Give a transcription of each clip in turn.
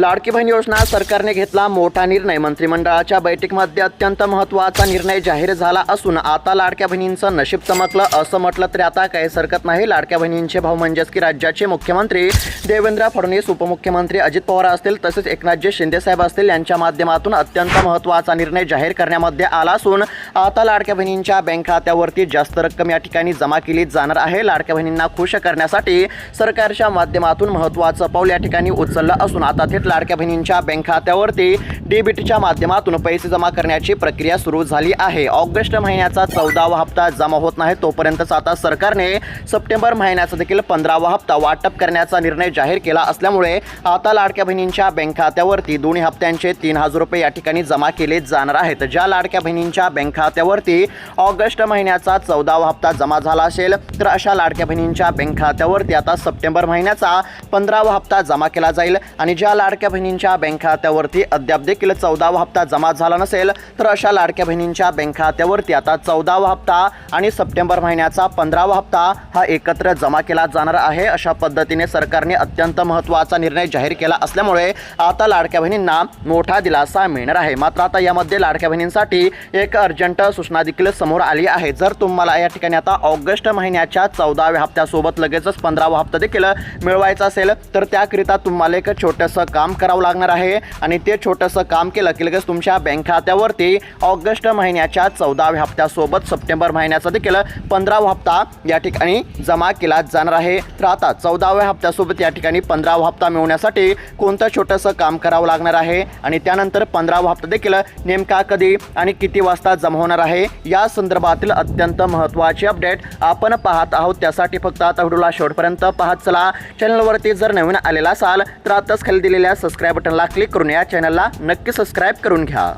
लाडकी बहीण योजना सरकारने घेतला मोठा निर्णय. मंत्रिमंडळाच्या बैठकीमध्ये अत्यंत महत्त्वाचा निर्णय जाहीर झाला असून आता लाडक्या बहिणींचं नशीब चमकलं असं म्हटलं तरी आता काही सरकत नाही. लाडक्या बहिणींचे भाऊ म्हणजेच की राज्याचे मुख्यमंत्री देवेंद्र फडणवीस उपमुख्यमंत्री अजित पवार असतील तसेच एकनाथजी शिंदेसाहेब असतील यांच्या माध्यमातून अत्यंत महत्त्वाचा निर्णय जाहीर करण्यामध्ये आला असून आता लाडक्या बहिणींच्या बँक खात्यावरती जास्त रक्कम या ठिकाणी जमा केली जाणार आहे. लाडक्या बहिणींना खुश करण्यासाठी सरकारच्या माध्यमातून महत्त्वाचं पाऊल या ठिकाणी उचललं असून आता थेट लाडक्या बहिणींच्या बँक खात्यावरती डेबिटच्या माध्यमातून पैसे जमा करण्याची प्रक्रिया सुरू झाली आहे. ऑगस्ट महिन्याचा चौदावा हप्ता जमा होत नाही तोपर्यंतच आता सरकारने सप्टेंबर महिन्याचा देखील पंधरावा हप्ता वाटप करण्याचा निर्णय जाहीर केला असल्यामुळे आता लाडक्या बहिणींच्या बँक खात्यावरती दोन्ही हप्त्यांचे तीन हजार रुपये या ठिकाणी जमा केले जाणार आहेत. ज्या लाडक्या बहिणींच्या बँक खात्यावरती ऑगस्ट महिन्याचा चौदावा हप्ता जमा झाला असेल तर अशा लाडक्या बहिणींच्या बँक खात्यावरती आता सप्टेंबर महिन्याचा पंधरावा हप्ता जमा केला जाईल. आणि ज्या लाडक्या बहिणींच्या बँक खात्यावरती अद्याप देखील चौदावा हप्ता जमा झाला नसेल तर अशा लाडक्या बहिणींच्या बँक खात्यावरती आता चौदावा हप्ता आणि सप्टेंबर महिन्याचा पंधरावा हप्ता हा एकत्र जमा केला जाणार आहे. अशा पद्धतीने सरकारने अत्यंत महत्त्वाचा निर्णय जाहीर केला असल्यामुळे आता लाडक्या बहिणींना मोठा दिलासा मिळणार आहे. मात्र आता यामध्ये लाडक्या बहिणींसाठी एक अर्जंट सूचना देखील समोर आली आहे. जर तुम्हाला या ठिकाणी आता ऑगस्ट महिन्याच्या चौदाव्या हप्त्यासोबत लगेचच पंधरावा हप्ता देखील मिळवायचा असेल तर त्याकरिता तुम्हाला एक छोटंसं काम करावं लागणार आहे आणि ते छोटंसं काम केलं की लगेच तुमच्या बँक खात्यावरती ऑगस्ट महिन्याच्या चौदाव्या हप्त्यासोबत सप्टेंबर महिन्याचा देखील पंधरावा हप्ता या ठिकाणी जमा केला जाणार आहे. तर आता चौदाव्या हप्त्यासोबत या ठिकाणी पंधरावा हप्ता मिळवण्यासाठी कोणतं छोटंसं काम करावं लागणार आहे? आणि त्यानंतर पंधरावा हप्ता देखील नेमका कधी आणि किती वाजता जमा होणार आहे? या संदर्भातील अत्यंत महत्त्वाची अपडेट आपण पाहत आहोत. त्यासाठी फक्त आता व्हिडिओला शेवटपर्यंत पाहत चला. चॅनलवरती जर नवीन आलेला असाल तर आताच खाली दिलेल्या सबस्क्राईब बटनला क्लिक करून या चॅनलला नक्की सबस्क्राईब करून घ्या.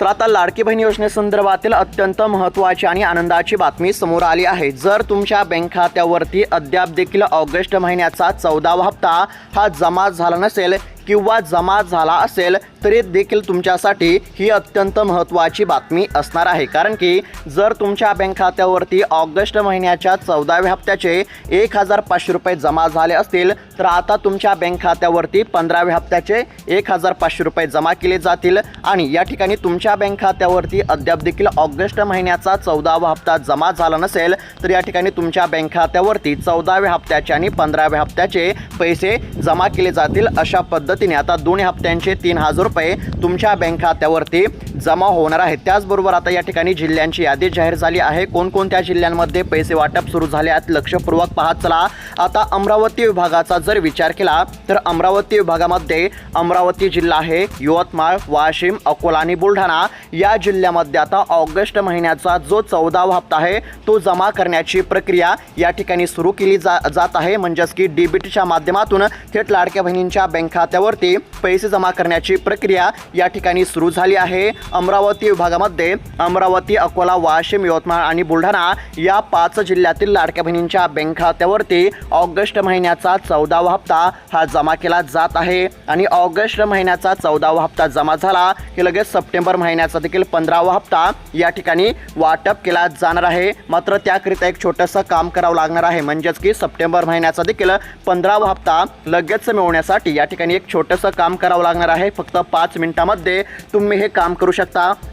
तर आता लाडकी बहीण योजनेसंदर्भातील अत्यंत महत्त्वाची आणि आनंदाची बातमी समोर आली आहे. जर तुमच्या बँक खात्यावरती अद्याप देखील ऑगस्ट महिन्याचा चौदावा हप्ता हा जमा झाला नसेल किंवा जमा झाला असेल तरी देखील तुमच्यासाठी ही अत्यंत महत्त्वाची बातमी असणार आहे. कारण की जर तुमच्या बँक खात्यावरती ऑगस्ट महिन्याच्या चौदाव्या हप्त्याचे एक हजार पाचशे रुपये जमा झाले असतील तर आता तुमच्या बँक खात्यावरती पंधराव्या हप्त्याचे एक हजार पाचशे रुपये जमा केले जातील आणि या ठिकाणी तुमच्या बँक खात्यावरती अद्याप देखील ऑगस्ट महिन्याचा चौदावा हप्ता जमा झाला नसेल तर या ठिकाणी तुमच्या बँक खात्यावरती चौदाव्या हप्त्याचे आणि पंधराव्या हप्त्याचे पैसे जमा केले जातील अशा पद्धतीने. आता दोन्ही हप्त्यांचे तीन हजार रुपये तुमच्या बँक खात्यावरती जमा होणार आहेत त्याचबरोबर आता या ठिकाणी जिल्ह्यांची यादी जाहीर झाली आहे. कोणकोणत्या जिल्ह्यांमध्ये पैसे वाटप सुरू झाले आहेत लक्षपूर्वक पाहत चला. आता अमरावती विभागाचा जर विचार केला तर अमरावती विभागामध्ये अमरावती जिल्हा आहे यवतमाळ वाशिम अकोला आणि बुलढाणा. या जिल्ह्यामध्ये आता ऑगस्ट महिन्याचा जो चौदावा हप्ता आहे तो जमा करण्याची प्रक्रिया या ठिकाणी सुरू केली जा जात आहे. म्हणजेच की डीबीटीच्या माध्यमातून थेट लाडक्या बहिणींच्या बँक खात्यावरती पैसे जमा करण्याची प्रक्रिया या ठिकाणी सुरू झाली आहे. अमरावती विभागामध्ये अमरावती अकोला वाशिम यवतमाळ आणि बुलढाणा या पाच जिल्ह्यातील लाडक्या बहिणींच्या बँक खात्यावरती ऑगस्ट महिन्याचा चौदावा हप्ता हा जमा केला जात आहे. आणि ऑगस्ट महिन्याचा चौदावा हप्ता जमा झाला की लगेच सप्टेंबर महिन्याचा देखील पंधरावा हप्ता या ठिकाणी वाटप केला जाणार आहे. मात्र त्याकरिता एक छोटंसं काम करावं लागणार आहे. म्हणजेच की सप्टेंबर महिन्याचा देखील पंधरावा हप्ता लगेच मिळवण्यासाठी या ठिकाणी एक छोटंसं काम करावं लागणार आहे. फक्त पाच मिनिटामध्ये तुम्ही हे काम करू शकता.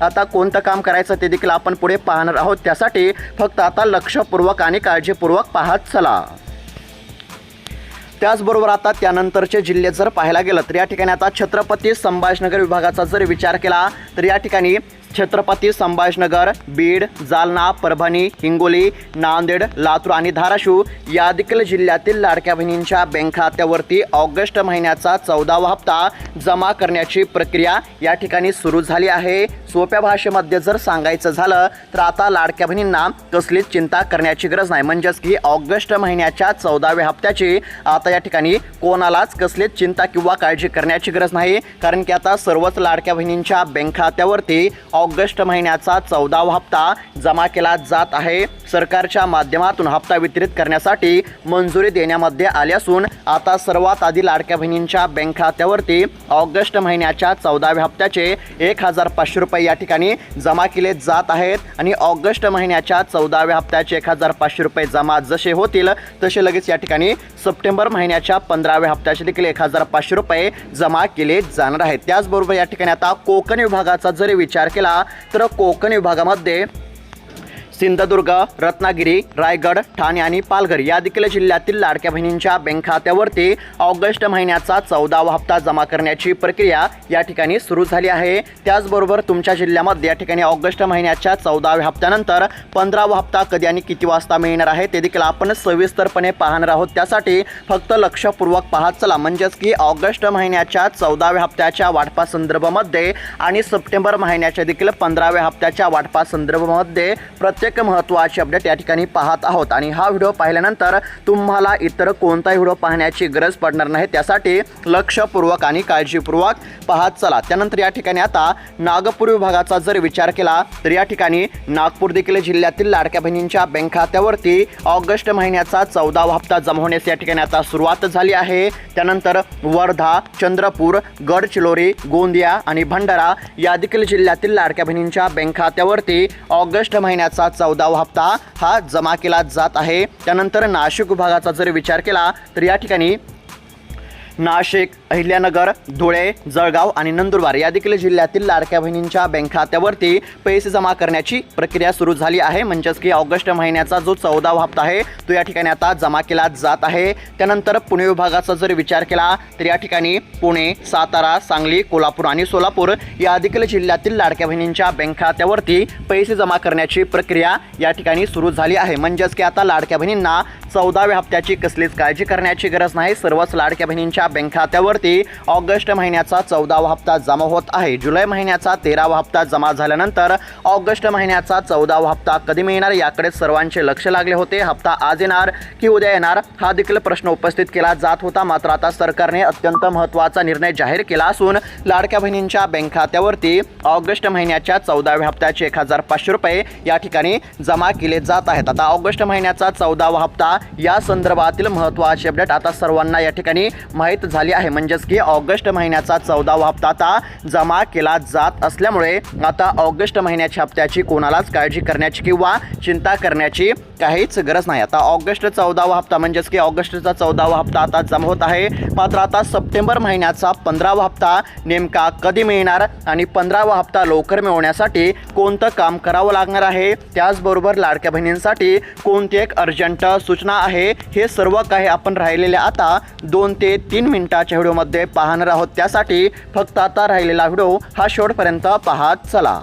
आता कोणतं काम करायचं ते देखील आपण पुढे पाहणार आहोत. त्यासाठी फक्त आता लक्षपूर्वक आणि काळजीपूर्वक पाहत चला. त्याचबरोबर आता त्यानंतरचे जिल्हे जर पाहायला गेलं तर या ठिकाणी आता छत्रपती संभाजनगर विभागाचा जर विचार केला तर या ठिकाणी छत्रपती संभाजनगर बीड जालना परभणी हिंगोली नांदेड लातूर आणि धाराशिव या देखील जिल्ह्यातील लाडक्या बहिणींच्या बँक खात्यावरती ऑगस्ट महिन्याचा चौदावा हप्ता जमा करण्याची प्रक्रिया या ठिकाणी सुरू झाली आहे. सोप्या भाषेमध्ये जर सांगायचं झालं तर आता लाडक्या बहिणींना कसलीच चिंता करण्याची गरज नाही. म्हणजेच की ऑगस्ट महिन्याच्या चौदाव्या हप्त्याची आता या ठिकाणी कोणालाच कसलीच चिंता किंवा काळजी करण्याची गरज नाही. कारण की आता सर्वच लाडक्या बहिणींच्या बँक खात्यावरती ऑगस्ट महिन्याचा चौदावा हप्ता जमा केला जात आहे. सरकारच्या माध्यमातून हप्ता वितरित करण्यासाठी मंजुरी देण्यामध्ये आली असून आता सर्वात आधी लाडक्या बहिणींच्या बँक खात्यावरती ऑगस्ट महिन्याच्या चौदाव्या हप्त्याचे एक हजार पाचशे रुपये या ठिकाणी जमा केले जात आहेत आणि ऑगस्ट महिन्याच्या चौदाव्या हप्त्याचे एक हजार पाचशे रुपये जमा जसे होतील तसे लगेच या ठिकाणी सप्टेंबर महिन्याच्या पंधराव्या हप्त्याचे देखील एक हजार पाचशे रुपये जमा केले जाणार आहेत. त्याचबरोबर या ठिकाणी आता कोकण विभागाचा जरी विचार केला तर कोकण विभागामध्ये सिंधुदुर्ग रत्नागिरी रायगड ठाणे आणि पालघर या देखील जिल्ह्यातील लाडक्या बहिणींच्या बँक खात्यावरती ऑगस्ट महिन्याचा चौदावा हप्ता जमा करण्याची प्रक्रिया या ठिकाणी सुरू झाली आहे. त्याचबरोबर तुमच्या जिल्ह्यामध्ये या ठिकाणी ऑगस्ट महिन्याच्या चौदाव्या हप्त्यानंतर पंधरावा हप्ता कधी आणि किती वाजता मिळणार आहे ते देखील आपण सविस्तरपणे पाहणार आहोत. त्यासाठी फक्त लक्षपूर्वक पाहत चला. म्हणजेच की ऑगस्ट महिन्याच्या चौदाव्या हप्त्याच्या वाटपा संदर्भामध्ये आणि सप्टेंबर महिन्याच्या देखील पंधराव्या हप्त्याच्या वाटपा संदर्भामध्ये एक महत्त्वाचे अपडेट या ठिकाणी पाहत आहोत. आणि हा व्हिडिओ पाहिल्यानंतर तुम्हाला इतर कोणताही व्हिडिओ पाहण्याची गरज पडणार नाही. त्यासाठी लक्षपूर्वक आणि काळजीपूर्वक पाहत चला. त्यानंतर या ठिकाणी आता नागपूर विभागाचा जर विचार केला तर या ठिकाणी नागपूर देखील जिल्ह्यातील लाडक्या बहिणींच्या बँक खात्यावरती ऑगस्ट महिन्याचा चौदावा हप्ता जमा होण्यास या ठिकाणी आता सुरुवात झाली आहे. त्यानंतर वर्धा चंद्रपूर गडचिरोली गोंदिया आणि भंडारा या देखील जिल्ह्यातील लाडक्या बहिणींच्या बँक खात्यावरती ऑगस्ट महिन्याचा चौदावा हप्ता हा जमा केला जात आहे. त्यानंतर नाशिक विभागाचा जर विचार केला तर या ठिकाणी नाशिक अहिल्यानगर धुळे जळगाव आणि नंदुरबार या देखील जिल्ह्यातील लाडक्या बहिणींच्या बँक खात्यावरती पैसे जमा करण्याची प्रक्रिया सुरू झाली आहे. म्हणजेच की ऑगस्ट महिन्याचा जो चौदावा हप्ता आहे तो या ठिकाणी आता जमा केला जात आहे. त्यानंतर पुणे विभागाचा जर विचार केला तर या ठिकाणी पुणे सातारा सांगली कोल्हापूर आणि सोलापूर या देखील जिल्ह्यातील लाडक्या बहिणींच्या बँक खात्यावरती पैसे जमा करण्याची प्रक्रिया या ठिकाणी सुरू झाली आहे. म्हणजेच की आता लाडक्या बहिणींना चौदाव्या हप्त्याची कसलीच काळजी करण्याची गरज नाही. सर्वच लाडक्या बहिणींच्या बँक खात्यावर खात्यावरती ऑगस्ट महिन्याचा चौदावा हप्ता जमा होत आहे. जुलै महिन्याचा तेरावा हप्ता जमा झाल्यानंतर ऑगस्ट महिन्याचा चौदावा हप्ता कधी मिळणार याकडे सर्वांचे लक्ष लागले होते. हप्ता आज येणार की उद्या येणार हा देखील प्रश्न उपस्थित केला जात होता. मात्र आता सरकारने अत्यंत महत्त्वाचा निर्णय जाहीर केला असून लाडक्या बहिणींच्या बँक खात्यावरती ऑगस्ट महिन्याच्या चौदाव्या हप्त्याचे एक हजार पाचशे रुपये या ठिकाणी जमा केले जात आहेत. आता ऑगस्ट महिन्याचा चौदावा हप्ता या संदर्भातील महत्त्वाचे अपडेट आता सर्वांना या ठिकाणी माहीत झाली आहे. म्हणजे म्हणजेच की ऑगस्ट महिन्याचा चौदावा हप्ता आता जमा केला जात असल्यामुळे आता ऑगस्ट महिन्याच्या हप्त्याची कोणालाच काळजी करण्याची किंवा चिंता करण्याची काहीच गरज नाही. आता ऑगस्ट चौदावा हप्ता म्हणजेच की ऑगस्टचा चौदावा हप्ता आता जमा होत आहे. मात्र आता सप्टेंबर महिन्याचा पंधरावा हप्ता नेमका कधी मिळणार आणि पंधरावा हप्ता लवकर मिळवण्यासाठी कोणतं काम करावं लागणार आहे? त्याचबरोबर लाडक्या बहिणींसाठी कोणती एक अर्जंट सूचना आहे? हे सर्व काही आपण राहिलेल्या आता दोन ते तीन मिनिटाच्या व्हिडिओमध्ये पाहणार आहोत. त्यासाठी फक्त आता राहिलेला व्हिडिओ हा शेवटपर्यंत पाहत चला.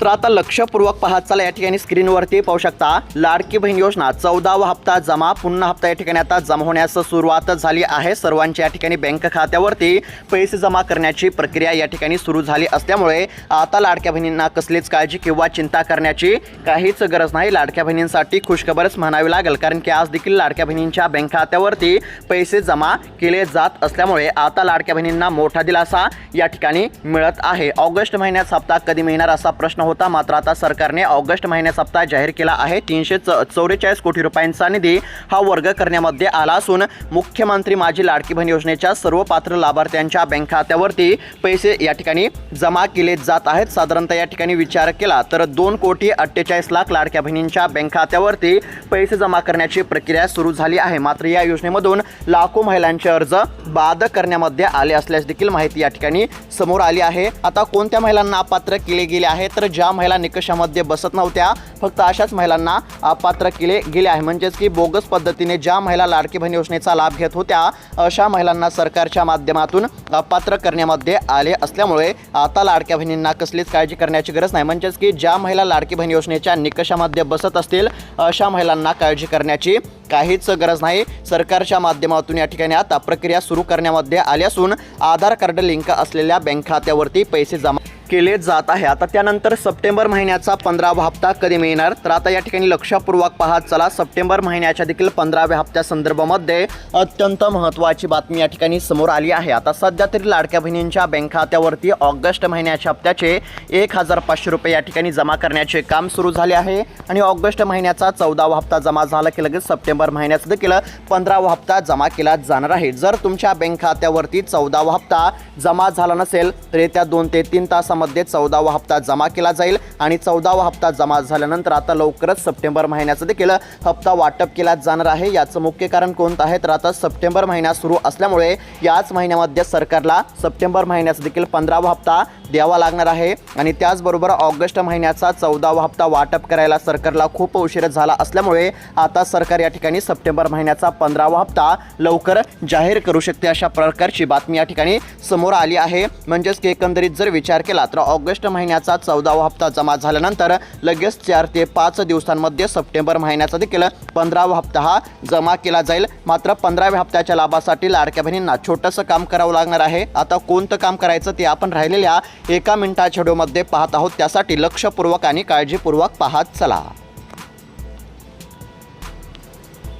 तर आता लक्षपूर्वक पाहत चला या ठिकाणी स्क्रीनवरती पाहू शकता लाडकी बहीण योजना. चौदावा हप्ता जमा पुन्हा हप्ता या ठिकाणी आता जमा होण्यास सुरुवात झाली आहे. सर्वांच्या या ठिकाणी बँक खात्यावरती पैसे जमा करण्याची प्रक्रिया या ठिकाणी सुरू झाली असल्यामुळे आता लाडक्या बहिणींना कसलीच काळजी किंवा चिंता करण्याची काहीच गरज नाही. लाडक्या बहिणींसाठी खुशखबरच म्हणावी लागेल कारण की आज देखील लाडक्या बहिणींच्या बँक खात्यावरती पैसे जमा केले जात असल्यामुळे आता लाडक्या बहिणींना मोठा दिलासा या ठिकाणी मिळत आहे. ऑगस्ट महिन्यात हप्ता कधी मिळणार असा प्रश्न होता. मात्र आता सरकारने ऑगस्ट महिन्यात हप्ता जाहीर केला आहे. तीनशे चौवेचाळीस कोटी रुपयांचा निधी हा वर्ग करण्यामध्ये आला असून मुख्यमंत्री माझी लाडकी बहीण योजनेच्या सर्व पात्र लाभार्थ्यांच्या बँक खात्यावरती पैसे या ठिकाणी जमा केले जात आहेत. साधारणतः या ठिकाणी विचार केला तर दोन कोटी अठ्ठेचाळीस लाख लाडक्या बहिणींच्या बँक खात्यावरती पैसे जमा करण्याची प्रक्रिया सुरू झाली आहे. मात्र या योजनेमधून लाखो महिलांचे अर्ज बाद करण्यामध्ये आले असल्यास देखील माहिती या ठिकाणी समोर आली आहे. आता कोणत्या महिलांना अपात्र केले गेले आहे? तर ज्या महिला निकषामध्ये बसत नव्हत्या फक्त अशाच महिलांना अपात्र केले गेले आहे. म्हणजेच की बोगस पद्धतीने ज्या महिला लाडकी बहीण योजनेचा लाभ घेत होत्या अशा महिलांना सरकारच्या माध्यमातून अपात्र करण्यामध्ये आले असल्यामुळे आता लाडक्या बहिणींना कसलीच काळजी करण्याची गरज नाही. म्हणजेच की ज्या महिला लाडकी बहीण योजनेच्या निकषामध्ये बसत असतील अशा महिलांना काळजी करण्याची काहीच गरज नाही. सरकारच्या माध्यमातून या ठिकाणी आता प्रक्रिया सुरू करण्यामध्ये आली असून आधार कार्ड लिंक असलेल्या बँक खात्यावरती पैसे जमा केले जात आहे. आता त्यानंतर सप्टेंबर महिन्याचा पंधरावा हप्ता कधी मिळणार? तर आता या ठिकाणी लक्षपूर्वक पाहत चला सप्टेंबर महिन्याच्या देखील पंधराव्या हप्त्या संदर्भामध्ये अत्यंत महत्त्वाची बातमी या ठिकाणी समोर आली आहे. आता सध्या तरी लाडक्या बहिणींच्या बँक खात्यावरती ऑगस्ट महिन्याच्या हप्त्याचे एक हजार पाचशे रुपये या ठिकाणी जमा करण्याचे काम सुरू झाले आहे. आणि ऑगस्ट महिन्याचा चौदावा हप्ता जमा झाला की लगेच सप्टेंबर महिन्याचा देखील पंधरावा हप्ता जमा केला जाणार आहे. जर तुमच्या बँक खात्यावरती चौदावा हप्ता जमा झाला नसेल तर येत्या दोन ते तीन तासामध्ये चौदावा हप्ता जमा केला जाईल आणि चौदावा हप्ता जमा झाल्यानंतर आता लवकरच सप्टेंबर महिन्याचा देखील हप्ता वाटप केला जाणार आहे. याचं मुख्य कारण कोणतं आहे? तर आता सप्टेंबर महिना सुरू असल्यामुळे याच महिन्यामध्ये सरकारला सप्टेंबर महिन्याचा देखील पंधरावा हप्ता द्यावा लागणार आहे. आणि त्याचबरोबर ऑगस्ट महिन्याचा चौदावा हप्ता वाटप करायला सरकारला खूप उशीर झाला असल्यामुळे आता सरकार या ठिकाणी सप्टेंबर महिन्याचा पंधरावा हप्ता लवकर जाहीर करू शकते अशा प्रकारची बातमी या ठिकाणी समोर आली आहे. म्हणजेच की एकंदरीत जर विचार केला मात्र ऑगस्ट महिन्याचा चौदावा हप्ता जमा झाल्यानंतर लगेच चार ते पाच दिवसांमध्ये सप्टेंबर महिन्याचा देखील पंधरावा हप्ता हा जमा केला जाईल. मात्र पंधराव्या हप्त्याच्या लाभासाठी लाडक्या बहिणींना छोटंसं काम करावं लागणार आहे. आता कोणतं काम करायचं ते आपण राहिलेल्या एका मिनिटाच्या व्हिडिओमध्ये पाहत आहोत. त्यासाठी लक्षपूर्वक आणि काळजीपूर्वक पाहत चला.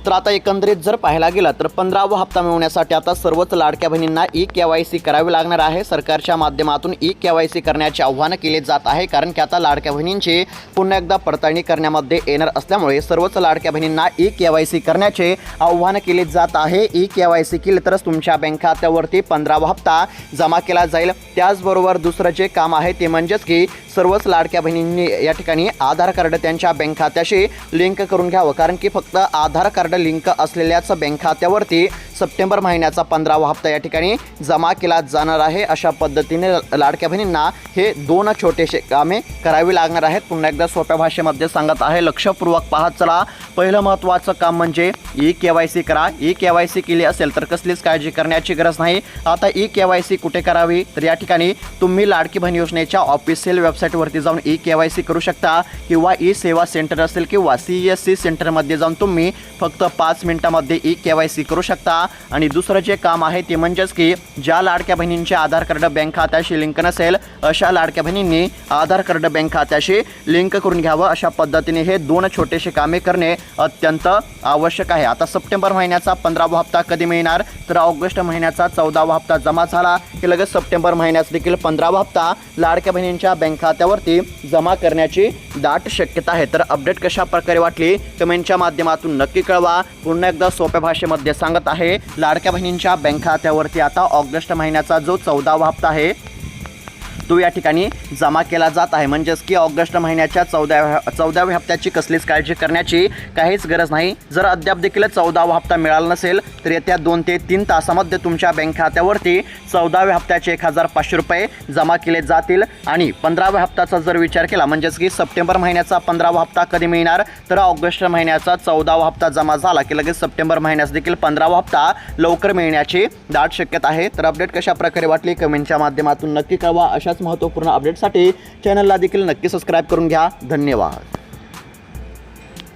तर आता एकंदरीत जर पाहायला गेला तर पंधरावा हप्ता मिळवण्यासाठी आता सर्वच लाडक्या बहिणींना ई के वाय सी करावी लागणार आहे. सरकारच्या माध्यमातून ई के वाय सी करण्याचे आव्हान केले जात आहे. कारण की आता लाडक्या बहिणींची पुन्हा एकदा पडताळणी करण्यामध्ये येणार असल्यामुळे सर्वच लाडक्या बहिणींना ई के वाय सी करण्याचे आव्हान केले जात आहे. ई के वाय सी केले तरच तुमच्या बँक खात्यावरती पंधरावा हप्ता जमा केला जाईल. त्याचबरोबर दुसरं जे काम आहे ते म्हणजेच की सर्वच लाडक्या बहिणींनी या ठिकाणी आधार कार्ड त्यांच्या बँक खात्याशी लिंक करून घ्यावं. कारण की फक्त आधार कार्ड लिंक असलेल्याच बँक खात्यावरती सप्टेंबर महिन्याचा पंधरावा हप्ता या ठिकाणी जमा केला जाणार आहे. अशा पद्धतीने लाडक्या बहिणींना हे दोन छोटेसे कामे करावी लागणार आहेत. पुन्हा एकदा सोप्या भाषेमध्ये सांगत आहे लक्षपूर्वक पाहत चला. पहिलं महत्त्वाचं काम म्हणजे ई के वाय सी करा. ई के वाय सी केली असेल तर कसलीच काळजी करण्याची गरज नाही. आता ई के वाय सी कुठे करावी? तर या ठिकाणी तुम्ही लाडकी बहीण योजनेच्या ऑफिशियल वेबसाईटवरती जाऊन ई के वाय सी करू शकता किंवा ई सेवा सेंटर असेल किंवा सी एस सी सेंटरमध्ये जाऊन तुम्ही फक्त पाच मिनिटामध्ये ई के वाय सी करू शकता. आणि दुसरं जे काम आहे ते म्हणजेच की ज्या लाडक्या बहिणींचे आधार कार्ड बँक खात्याशी लिंक नसेल अशा लाडक्या बहिणींनी आधार कार्ड बँक खात्याशी लिंक करून घ्यावं. अशा पद्धतीने हे दोन छोटेसे कामे करणे अत्यंत आवश्यक आहे. आता सप्टेंबर महिन्याचा पंधरावा हप्ता कधी मिळणार? तर ऑगस्ट महिन्याचा चौदावा हप्ता जमा झाला की लगेच सप्टेंबर महिन्याचा देखील पंधरावा हप्ता लाडक्या बहिणींच्या बँक खात्यावरती जमा करण्याची दाट शक्यता आहे. तर अपडेट कशा प्रकारे वाटली? कमेंटच्या माध्यमातून नक्की कळवा. पुन्हा एकदा सोप्या भाषेमध्ये सांगत आहे. लाडक्या बहिणींच्या बँक खात्यावरती आता ऑगस्ट महिन्याचा जो चौदावा हप्ता आहे तो या ठिकाणी जमा केला जात आहे. म्हणजेच की ऑगस्ट महिन्याच्या चौदाव्या चौदाव्या हप्त्याची कसलीच काळजी करण्याची काहीच गरज नाही. जर अद्याप देखील चौदावा हप्ता मिळाला नसेल तर येत्या दोन ते तीन तासामध्ये तुमच्या बँक खात्यावरती चौदाव्या हप्त्याचे एक हजार पाचशे रुपये जमा केले जातील. आणि पंधराव्या हप्त्याचा जर विचार केला म्हणजेच की सप्टेंबर महिन्याचा पंधरावा हप्ता कधी मिळणार तर ऑगस्ट महिन्याचा चौदावा हप्ता जमा झाला की लगेच सप्टेंबर महिन्यास देखील पंधरावा हप्ता लवकर मिळण्याची दाट शक्यता आहे. तर अपडेट कशा प्रकारे वाटली कमेंटच्या माध्यमातून नक्की कळवा. अशाच महत्त्वपूर्ण अपडेटसाठी चॅनलला देखील नक्की सबस्क्राईब करून घ्या. धन्यवाद.